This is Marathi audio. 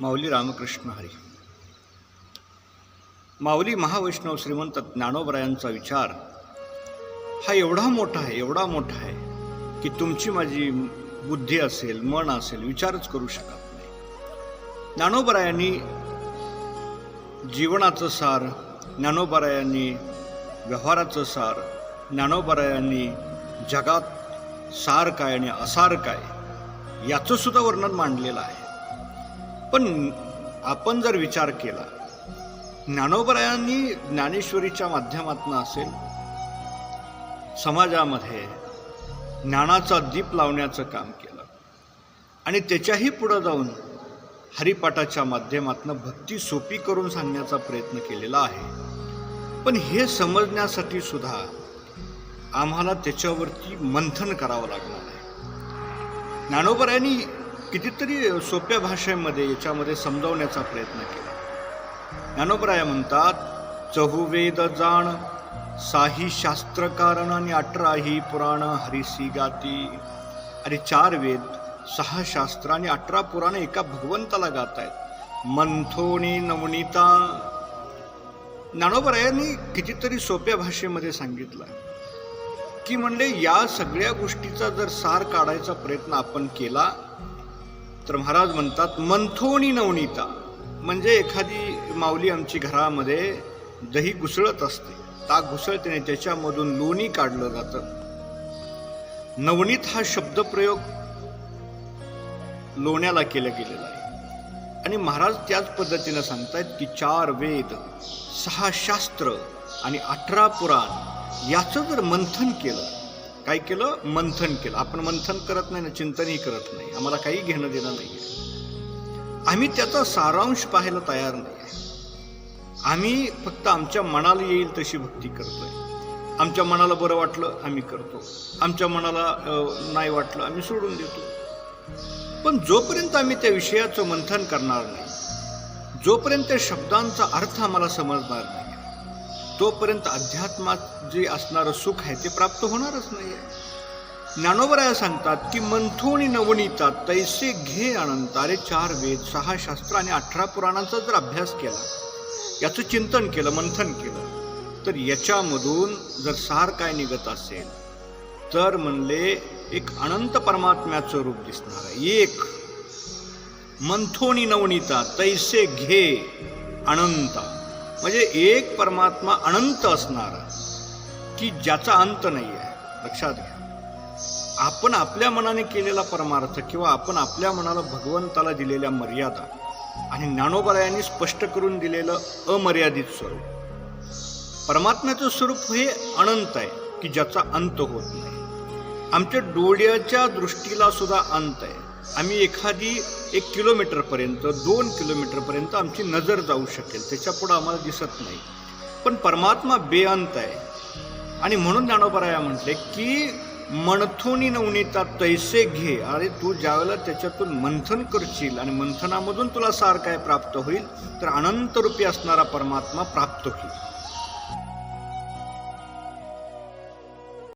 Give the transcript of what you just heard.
माऊली रामकृष्ण हरी. माऊली महावैष्णव श्रीमंत ज्ञानोबरायांचा विचार हा एवढा मोठा आहे एवढा मोठा आहे की तुमची माझी बुद्धी असेल मन असेल विचारच करू शकत नाही. ज्ञानोबरायांनी जीवनाचं सार ज्ञानोबरायांनी व्यवहाराचं सार ज्ञानोबरायांनी जगात सार काय आणि असार काय याचं सुद्धा वर्णन मांडलेलं आहे. पण आपण जर विचार केला ज्ञानोबरायांनी ज्ञानेश्वरीच्या माध्यमातून असेल समाजामध्ये ज्ञानाचा दीप लावण्याचं काम केलं आणि त्याच्याही पुढं जाऊन हरिपाठाच्या माध्यमातून भक्ती सोपी करून सांगण्याचा प्रयत्न केलेला आहे. पण हे समजण्यासाठी सुद्धा आम्हाला त्याच्यावरती मंथन करावं लागणार आहे. ज्ञानोबरायांनी कितीतरी सोप्या भाषेमध्ये याच्यामध्ये समजावण्याचा प्रयत्न केला. ज्ञानोबराया म्हणतात चहुवेद जाण साही शास्त्र कारण आणि अठराही पुराण हरिसी गाती. अरे चार वेद सहा शास्त्र आणि अठरा पुराण एका भगवंताला गात आहेत मंथोनी नवनीता. ज्ञानोबरायांनी कितीतरी सोप्या भाषेमध्ये सांगितलं. की म्हणले या सगळ्या गोष्टीचा जर सार काढायचा प्रयत्न आपण केला तर महाराज म्हणतात मंथोनी नवनीता. म्हणजे एखादी माऊली आमची घरामध्ये दही घुसळत असते. ताक घुसळतेने त्याच्यामधून लोणी काढलं जातं. नवनीत हा शब्दप्रयोग लोण्याला केला गेलेला आहे. आणि महाराज त्याच पद्धतीनं सांगतायत की चार वेद सहा शास्त्र आणि अठरा पुराण याचं जर मंथन केलं काय केलं? मंथन केलं. आपण मंथन करत नाही ना चिंतनही करत नाही. आम्हाला काही घेणं देणं नाही आम्ही त्याचा सारांश पाहायला तयार नाही. आम्ही फक्त आमच्या मनाला येईल तशी भक्ती करतोय. आमच्या मनाला बरं वाटलं आम्ही करतो. आमच्या मनाला नाही वाटलं आम्ही सोडून देतो. पण जोपर्यंत आम्ही त्या विषयाचं मंथन करणार नाही जोपर्यंत त्या शब्दांचा अर्थ आम्हाला समजणार नाही तोपर्यंत अध्यात्मात जे असणारं सुख आहे ते प्राप्त होणारच नाही आहे ज्ञानोबराया सांगतात की मंथोणी नवनीता तैसे घे अनंत अरे चार वेद सहा शास्त्र आणि अठरा पुराणांचा जर अभ्यास केला याचं चिंतन केलं मंथन केलं तर याच्यामधून जर सार काय निघत असेल तर म्हणले एक अनंत परमात्म्याचं रूप दिसणार आहे. एक मंथोणी नवनीता तैसे घे अनंत. म्हणजे एक परमात्मा अनंत असणारा की ज्याचा अंत नाही आहे लक्षात घ्या. आपण आपल्या मनाने केलेला परमार्थ किंवा आपण आपल्या मनाला भगवंताला दिलेल्या मर्यादा आणि ज्ञानोबरायांनी स्पष्ट करून दिलेलं अमर्यादित स्वरूप. परमात्म्याचं स्वरूप हे अनंत आहे की ज्याचा अंत होत नाही. आमच्या डोळ्याच्या दृष्टीला सुद्धा अंत आहे. आम्ही एखादी एक किलोमीटरपर्यंत दोन किलोमीटरपर्यंत आमची नजर जाऊ शकेल. त्याच्यापुढं आम्हाला दिसत नाही. पण परमात्मा बेअंत आहे. आणि म्हणून ज्ञानोबराया म्हटले की मणथोनी नवनीता तैसे घे. अरे तू ज्यावेळेला त्याच्यातून मंथन करशील आणि मंथनामधून तुला सार काय प्राप्त होईल तर अनंतरूपी असणारा परमात्मा प्राप्त होईल.